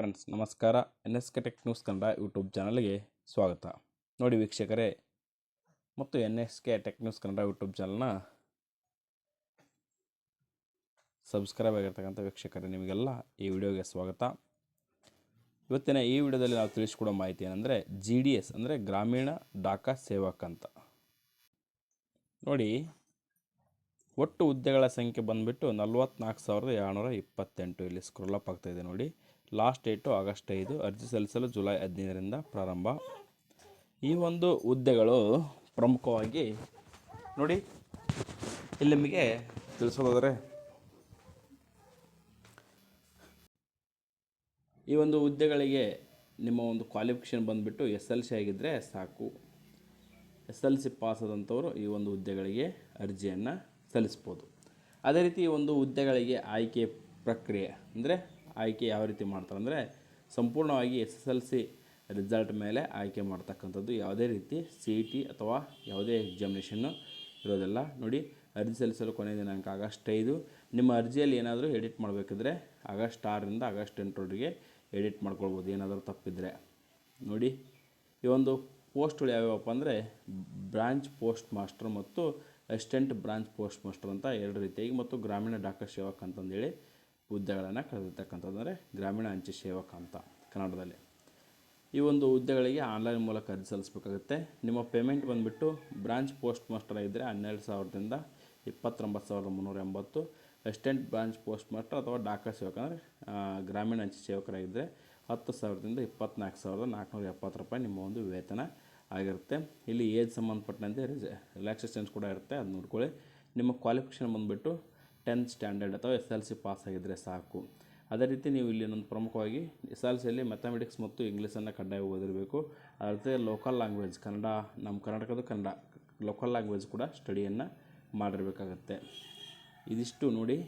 Friends, ನಮಸ್ಕಾರ. N S K tech news Kannada YouTube ಚಾನಲ್ಗೆ ಸ್ವಾಗತ. ನೋಡಿ ವೀಕ್ಷಕರೇ, ಮತ್ತು N S K tech news Kannada YouTube ಚಾನಲ್ನ ಸಬ್ಸ್ಕ್ರೈಬ್ ಆಗಿರ್ತಕ್ಕಂಥ ವೀಕ್ಷಕರೇ, ನಿಮಗೆಲ್ಲ ಈ ವಿಡಿಯೋಗೆ ಸ್ವಾಗತ. ಇವತ್ತಿನ ಈ ವಿಡಿಯೋದಲ್ಲಿ ನಾವು ತಿಳಿಸ್ಕೊಡೋ ಮಾಹಿತಿ ಏನಂದರೆ, ಜಿ ಡಿ ಎಸ್ ಅಂದರೆ ಗ್ರಾಮೀಣ ಡಾಕಾ ಸೇವಕ್ ಅಂತ. ನೋಡಿ, ಒಟ್ಟು ಹುದ್ದೆಗಳ ಸಂಖ್ಯೆ ಬಂದುಬಿಟ್ಟು ನಲ್ವತ್ನಾಲ್ಕು ಸಾವಿರದ ಏಳ್ನೂರ ಇಪ್ಪತ್ತೆಂಟು. ಇಲ್ಲಿ ಸ್ಕ್ರೋಲ್ ಅಪ್ ಆಗ್ತಾಯಿದೆ ನೋಡಿ. ಲಾಸ್ಟ್ ಡೇಟು ಆಗಸ್ಟ್ ಐದು, ಅರ್ಜಿ ಸಲ್ಲಿಸಲು ಜುಲೈ ಹದಿನೈದರಿಂದ ಪ್ರಾರಂಭ. ಈ ಒಂದು ಹುದ್ದೆಗಳು ಪ್ರಮುಖವಾಗಿ ನೋಡಿ, ಇಲ್ಲಿ ನಿಮಗೆ ತಿಳಿಸೋದಾದರೆ ಈ ಒಂದು ಹುದ್ದೆಗಳಿಗೆ ನಿಮ್ಮ ಒಂದು ಕ್ವಾಲಿಫಿಕೇಷನ್ ಬಂದುಬಿಟ್ಟು ಎಸ್ ಎಲ್ ಸಿ ಆಗಿದ್ದರೆ ಸಾಕು. ಎಸ್ ಎಲ್ ಸಿ ಪಾಸ್ ಆದಂಥವರು ಈ ಒಂದು ಹುದ್ದೆಗಳಿಗೆ ಅರ್ಜಿಯನ್ನು ಸಲ್ಲಿಸ್ಬೋದು. ಅದೇ ರೀತಿ ಈ ಒಂದು ಹುದ್ದೆಗಳಿಗೆ ಆಯ್ಕೆ ಪ್ರಕ್ರಿಯೆ ಅಂದರೆ ಆಯ್ಕೆ ಯಾವ ರೀತಿ ಮಾಡ್ತಾರೆ ಅಂದರೆ ಸಂಪೂರ್ಣವಾಗಿ S S L C result ಮೇಲೆ ಆಯ್ಕೆ ಮಾಡ್ತಕ್ಕಂಥದ್ದು ಯಾವುದೇ ರೀತಿ ಸಿ ಇ ಟಿ ಅಥವಾ ಯಾವುದೇ ಎಕ್ಸಾಮಿನೇಷನ್ನು ಇರೋದಿಲ್ಲ ನೋಡಿ. ಅರ್ಜಿ ಸಲ್ಲಿಸಲು ಕೊನೆಯ ದಿನಾಂಕ ಆಗಸ್ಟ್ ಐದು. ನಿಮ್ಮ ಅರ್ಜಿಯಲ್ಲಿ ಏನಾದರೂ ಎಡಿಟ್ ಮಾಡಬೇಕಿದ್ರೆ ಆಗಸ್ಟ್ ಆರರಿಂದ ಆಗಸ್ಟ್ ಎಂಟರವರೆಗೆ ಎಡಿಟ್ ಮಾಡ್ಕೊಳ್ಬೋದು. ಏನಾದರೂ ತಪ್ಪಿದರೆ. ನೋಡಿ, ಈ ಒಂದು ಪೋಸ್ಟ್ಗಳು ಯಾವ್ಯಾವಪ್ಪ ಅಂದರೆ ಬ್ರಾಂಚ್ ಪೋಸ್ಟ್ ಮಾಸ್ಟರ್ ಮತ್ತು ಅಸಿಸ್ಟೆಂಟ್ ಬ್ರಾಂಚ್ ಪೋಸ್ಟ್ ಮಾಸ್ಟರ್ ಅಂತ ಎರಡು ರೀತಿಯಾಗಿ ಮತ್ತು ಗ್ರಾಮೀಣ ಡಾಕ್ಟರ್ ಸೇವಕ್ ಅಂತಂದೇಳಿ ಹುದ್ದೆಗಳನ್ನು ಕಳೆದಿರ್ತಕ್ಕಂಥದ್ದು ಅಂದರೆ ಗ್ರಾಮೀಣ ಅಂಚೆ ಸೇವಕ ಅಂತ ಕನ್ನಡದಲ್ಲಿ. ಈ ಒಂದು ಹುದ್ದೆಗಳಿಗೆ ಆನ್ಲೈನ್ ಮೂಲಕ ಅರ್ಜಿ ಸಲ್ಲಿಸಬೇಕಾಗುತ್ತೆ. ನಿಮ್ಮ ಪೇಮೆಂಟ್ ಬಂದುಬಿಟ್ಟು ಬ್ರಾಂಚ್ ಪೋಸ್ಟ್ ಮಾಸ್ಟರ್ ಇದ್ದರೆ ಹನ್ನೆರಡು ಸಾವಿರದಿಂದ ಇಪ್ಪತ್ತೊಂಬತ್ತು ಸಾವಿರದ ಮುನ್ನೂರ ಎಂಬತ್ತು. ಅಸಿಸ್ಟೆಂಟ್ ಬ್ರಾಂಚ್ ಪೋಸ್ಟ್ ಮಾಸ್ಟರ್ ಅಥವಾ ಡಾಕಾ ಸೇವಕ ಅಂದರೆ ಗ್ರಾಮೀಣ ಅಂಚೆ ಸೇವಕರಾಗಿದ್ದರೆ ಹತ್ತು ಸಾವಿರದಿಂದ ಇಪ್ಪತ್ನಾಲ್ಕು ಸಾವಿರದ ನಾಲ್ಕುನೂರ ಎಪ್ಪತ್ತು ರೂಪಾಯಿ ನಿಮ್ಮ ಒಂದು ವೇತನ ಆಗಿರುತ್ತೆ. ಇಲ್ಲಿ ಏಜ್ ಸಂಬಂಧಪಟ್ಟಂತೆ ರಿಲ್ಯಾಕ್ಸೇಷನ್ಸ್ ಕೂಡ ಇರುತ್ತೆ ಅದು ನೋಡ್ಕೊಳ್ಳಿ. ನಿಮ್ಮ ಕ್ವಾಲಿಫಿಕೇಷನ್ ಬಂದುಬಿಟ್ಟು ಟೆಂತ್ ಸ್ಟ್ಯಾಂಡರ್ಡ್ ಅಥವಾ ಎಸ್ ಎಲ್ ಸಿ ಪಾಸ್ ಆಗಿದ್ದರೆ ಸಾಕು. ಅದೇ ರೀತಿ ನೀವು ಇಲ್ಲಿ ಇನ್ನೊಂದು ಪ್ರಮುಖವಾಗಿ ಎಸ್ ಎಲ್ ಸಿಯಲ್ಲಿ ಮ್ಯಾಥಮೆಟಿಕ್ಸ್ ಮತ್ತು ಇಂಗ್ಲೀಷನ್ನು ಕಡ್ಡಾಯ ಓದಿರಬೇಕು. ಅದೇ ಲೋಕಲ್ ಲ್ಯಾಂಗ್ವೇಜ್, ಕನ್ನಡ, ನಮ್ಮ ಕರ್ನಾಟಕದ ಕನ್ನಡ, ಲೋಕಲ್ ಲ್ಯಾಂಗ್ವೇಜ್ ಕೂಡ ಸ್ಟಡಿಯನ್ನು ಮಾಡಿರಬೇಕಾಗತ್ತೆ. ಇದಿಷ್ಟು ನೋಡಿ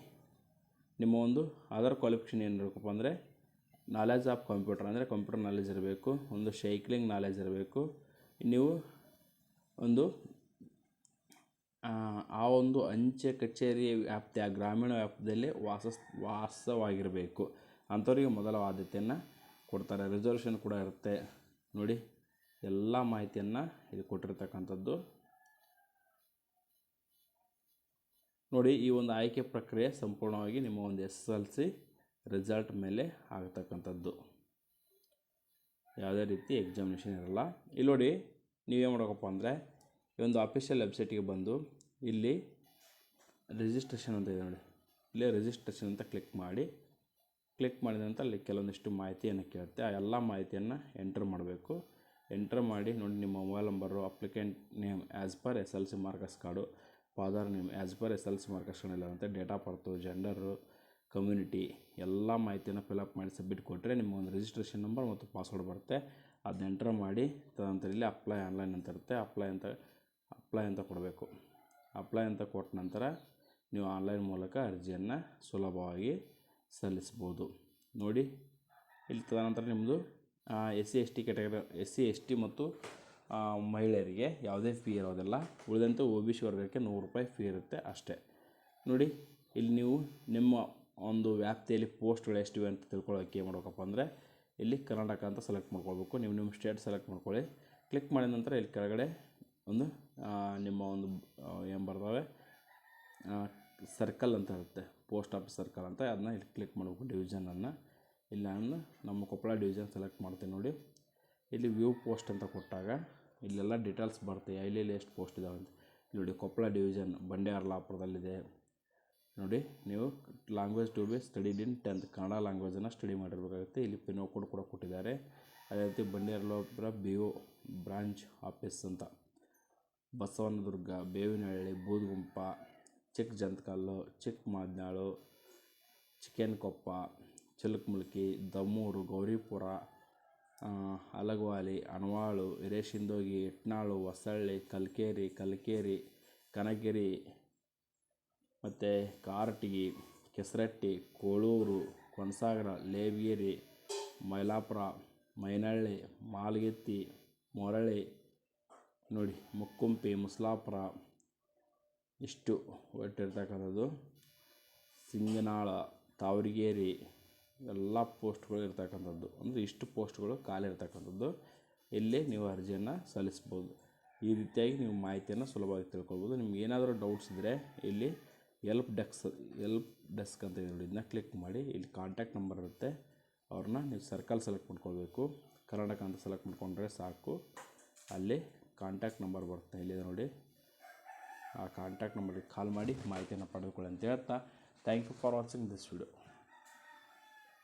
ನಿಮ್ಮ ಒಂದು ಅದರ್ ಕ್ವಾಲಿಫಿಕೇಷನ್ ಏನು ಇರಬೇಕಪ್ಪ ಅಂದರೆ ನಾಲೆಜ್ ಆಫ್ ಕಂಪ್ಯೂಟರ್ ಅಂದರೆ ಕಂಪ್ಯೂಟರ್ ನಾಲೆಜ್ ಇರಬೇಕು, ಒಂದು ಶೈಕ್ಲಿಂಗ್ ನಾಲೆಜ್ ಇರಬೇಕು. ನೀವು ಒಂದು ಆ, ಒಂದು ಅಂಚೆ ಕಚೇರಿ ಆ ಗ್ರಾಮೀಣ ವ್ಯಾಪ್ತಿಯಲ್ಲಿ ವಾಸ ವಾಸವಾಗಿರಬೇಕು. ಅಂಥವರಿಗೆ ಮೊದಲ ಆದ್ಯತೆಯನ್ನು ಕೊಡ್ತಾರೆ. ರಿಸರ್ವೇಷನ್ ಕೂಡ ಇರುತ್ತೆ. ನೋಡಿ ಎಲ್ಲ ಮಾಹಿತಿಯನ್ನು ಇದು ಕೊಟ್ಟಿರ್ತಕ್ಕಂಥದ್ದು. ನೋಡಿ ಈ ಒಂದು ಆಯ್ಕೆ ಪ್ರಕ್ರಿಯೆ ಸಂಪೂರ್ಣವಾಗಿ ನಿಮ್ಮ ಒಂದು ಎಸ್ ಎಲ್ ಸಿ ರಿಸಲ್ಟ್ ಮೇಲೆ ಆಗತಕ್ಕಂಥದ್ದು. ಯಾವುದೇ ರೀತಿ ಎಕ್ಸಾಮಿನೇಷನ್ ಇರಲ್ಲ. ಇಲ್ಲಿ ನೋಡಿ ನೀವೇನು ಮಾಡಬೇಕಪ್ಪ ಅಂದರೆ ಈ ಒಂದು ಆಫೀಷಿಯಲ್ ವೆಬ್ಸೈಟಿಗೆ ಬಂದು ಇಲ್ಲಿ ರಿಜಿಸ್ಟ್ರೇಷನ್ ಅಂತ ಇದೆ ನೋಡಿ. ಇಲ್ಲೇ ರಿಜಿಸ್ಟ್ರೇಷನ್ ಅಂತ ಕ್ಲಿಕ್ ಮಾಡಿ ಕ್ಲಿಕ್ ಮಾಡಿದ ನಂತರ ಅಲ್ಲಿ ಕೆಲವೊಂದಿಷ್ಟು ಮಾಹಿತಿಯನ್ನು ಕೇಳುತ್ತೆ. ಆ ಎಲ್ಲ ಮಾಹಿತಿಯನ್ನು ಎಂಟ್ರ್ ಮಾಡಬೇಕು. ಎಂಟ್ರ್ ಮಾಡಿ ನೋಡಿ ನಿಮ್ಮ mobile number applicant name as per S L C marks card father name as per S L C marks card ಇಲ್ಲ ಅಂತ date of birth gender community ಎಲ್ಲ ಮಾಹಿತಿಯನ್ನು ಫಿಲಪ್ ಮಾಡಿ ಸಬ್ಮಿಟ್ ಕೊಟ್ಟರೆ ನಿಮ್ಮ ಒಂದು ರಿಜಿಸ್ಟ್ರೇಷನ್ ನಂಬರ್ ಮತ್ತು ಪಾಸ್ವರ್ಡ್ ಬರುತ್ತೆ. ಅದನ್ನ ಎಂಟ್ರ್ ಮಾಡಿ, ತದನಂತರ ಇಲ್ಲಿ ಅಪ್ಲೈ ಆನ್ಲೈನ್ ಅಂತ ಇರುತ್ತೆ. ಅಪ್ಲೈ ಅಂತ ಅಪ್ಲೈ ಅಂತ ಕೊಡಬೇಕು. ಅಪ್ಲೈ ಅಂತ ಕೊಟ್ಟ ನಂತರ ನೀವು ಆನ್ಲೈನ್ ಮೂಲಕ ಅರ್ಜಿಯನ್ನು ಸುಲಭವಾಗಿ ಸಲ್ಲಿಸ್ಬೋದು ನೋಡಿ, ಇಲ್ಲಿ ತದನಂತರ ನಿಮ್ಮದು S C S T category S C S T ಮತ್ತು ಮಹಿಳೆಯರಿಗೆ ಯಾವುದೇ ಫೀ ಇರೋದಿಲ್ಲ. ಉಳಿದಂತೆ ಒ ಬಿ ಸಿ ವರ್ಗಕ್ಕೆ ನೂರು ರೂಪಾಯಿ ಫೀ ಇರುತ್ತೆ ಅಷ್ಟೇ. ನೋಡಿ, ಇಲ್ಲಿ ನೀವು ನಿಮ್ಮ ಒಂದು ವ್ಯಾಪ್ತಿಯಲ್ಲಿ ಪೋಸ್ಟ್ಗಳು ಎಷ್ಟಿವೆ ಅಂತ ತಿಳ್ಕೊಳ್ಳೋಕೆ ಏನು ಮಾಡ್ಬೇಕಪ್ಪ ಅಂದರೆ, ಇಲ್ಲಿ ಕರ್ನಾಟಕ ಅಂತ ಸೆಲೆಕ್ಟ್ ಮಾಡ್ಕೊಳ್ಬೇಕು. ನೀವು ನಿಮ್ಮ ಸ್ಟೇಟ್ ಸೆಲೆಕ್ಟ್ ಮಾಡ್ಕೊಳ್ಳಿ. ಕ್ಲಿಕ್ ಮಾಡಿದ ನಂತರ ಇಲ್ಲಿ ಕೆಳಗಡೆ ಒಂದು ನಿಮ್ಮ ಒಂದು ಏನು ಬರ್ತವೆ ಸರ್ಕಲ್ ಅಂತ ಇರುತ್ತೆ ಪೋಸ್ಟ್ ಆಫೀಸ್ ಸರ್ಕಲ್ ಅಂತ. ಅದನ್ನ ಇಲ್ಲಿ ಕ್ಲಿಕ್ ಮಾಡಬೇಕು ಡಿವಿಷನನ್ನು ಇಲ್ಲಿ ಅಂದ್ರೆ ನಮ್ಮ ಕೊಪ್ಪಳ ಡಿವಿಷನ್ ಸೆಲೆಕ್ಟ್ ಮಾಡ್ತೀನಿ ನೋಡಿ. ಇಲ್ಲಿ ವ್ಯೂ ಪೋಸ್ಟ್ ಅಂತ ಕೊಟ್ಟಾಗ ಇಲ್ಲೆಲ್ಲ ಡೀಟೇಲ್ಸ್ ಬರುತ್ತೆ, ಎಲ್ಲೆಲ್ಲಿ ಎಷ್ಟು ಪೋಸ್ಟ್ ಇದ್ದಾವೆ ಅಂತ. ನೋಡಿ, ಕೊಪ್ಪಳ ಡಿವಿಷನ್ ಬಂಡೆಯರ್ಲಾಪುರದಲ್ಲಿದೆ ನೋಡಿ, ನೀವು language to be studied in tenth Kannada ಲ್ಯಾಂಗ್ವೇಜನ್ನು study ಮಾಡಿರಬೇಕಾಗುತ್ತೆ. ಇಲ್ಲಿ ಪಿನ್ ಕೋಡ್ ಕೂಡ ಕೊಟ್ಟಿದ್ದಾರೆ. ಅದೇ ರೀತಿ Bandeyarlapura B O branch office ಅಂತ. ಬಸವನದುರ್ಗ, ಬೇವಿನಹಳ್ಳಿ, ಬೂದುಗುಂಪ ಚಿಕ್ಕ ಜಂತಕಲ್ಲು ಚಿಕ್ಕ ಮಾದ್ನಾಳು ಚಿಕ್ಕನಕೊಪ್ಪ, ಚಿಲಕಮುಲ್ಕಿ, ದಮ್ಮೂರು, ಗೌರಿಪುರ ಅಲಗ್ವಾಲಿ, ಅಣವಾಳು, ಹಿರೇಶಿಂದೋಗಿ, ಇಟ್ನಾಳು, ಹೊಸಳ್ಳಿ, ಕಲ್ಕೇರಿ ಕಲ್ಕೇರಿ, ಕನಗಿರಿ ಮತ್ತು ಕಾರಟಗಿ, ಕೆಸರಟ್ಟಿ, ಕೋಳೂರು ಕೊನಸಾಗರ ಲೇವಗಿರಿ ಮೈಲಾಪುರ ಮೈನಹಳ್ಳಿ ಮಾಲ್ಗೆತ್ತಿ, ಮೊರಳಿ ನೋಡಿ, ಮುಕ್ಕುಂಪಿ, ಮುಸ್ಲಾಪುರ, ಇಷ್ಟು ಒಟ್ಟಿರ್ತಕ್ಕಂಥದ್ದು. ಸಿಂಗನಾಳ, ತಾವರಿಗೇರಿ, ಎಲ್ಲ ಪೋಸ್ಟ್ಗಳು ಇರ್ತಕ್ಕಂಥದ್ದು. ಅಂದರೆ ಇಷ್ಟು ಪೋಸ್ಟ್ಗಳು ಖಾಲಿ ಇರ್ತಕ್ಕಂಥದ್ದು. ಇಲ್ಲಿ ನೀವು ಅರ್ಜಿಯನ್ನು ಸಲ್ಲಿಸ್ಬೋದು. ಈ ರೀತಿಯಾಗಿ ನೀವು ಮಾಹಿತಿಯನ್ನು ಸುಲಭವಾಗಿ ತಿಳ್ಕೊಳ್ಬೋದು. ನಿಮ್ಗೆ ಏನಾದರೂ ಡೌಟ್ಸ್ ಇದ್ದರೆ ಇಲ್ಲಿ ಎಲ್ಪ್ ಡೆಕ್ಸ್ ಎಲ್ಪ್ ಡೆಸ್ಕ್ ಅಂತ ನೋಡಿ, ಇದನ್ನ ಕ್ಲಿಕ್ ಮಾಡಿ. ಇಲ್ಲಿ ಕಾಂಟ್ಯಾಕ್ಟ್ ನಂಬರ್ ಇರುತ್ತೆ. ಅವ್ರನ್ನ ನೀವು ಸರ್ಕಲ್ ಸೆಲೆಕ್ಟ್ ಮಾಡ್ಕೊಳ್ಬೇಕು. ಕರ್ನಾಟಕ ಅಂತ ಸೆಲೆಕ್ಟ್ ಮಾಡ್ಕೊಂಡ್ರೆ ಸಾಕು. ಅಲ್ಲಿ ಕಾಂಟ್ಯಾಕ್ಟ್ ನಂಬರ್ ಬರುತ್ತೆ. ಇಲ್ಲಿದೆ ನೋಡಿ. ಆ ಕಾಂಟ್ಯಾಕ್ಟ್ ನಂಬರಿಗೆ ಕಾಲ್ ಮಾಡಿ ಮಾಹಿತಿಯನ್ನು ಪಡೆದುಕೊಳ್ಳಿ ಅಂತ ಹೇಳ್ತಾ thank you for watching this video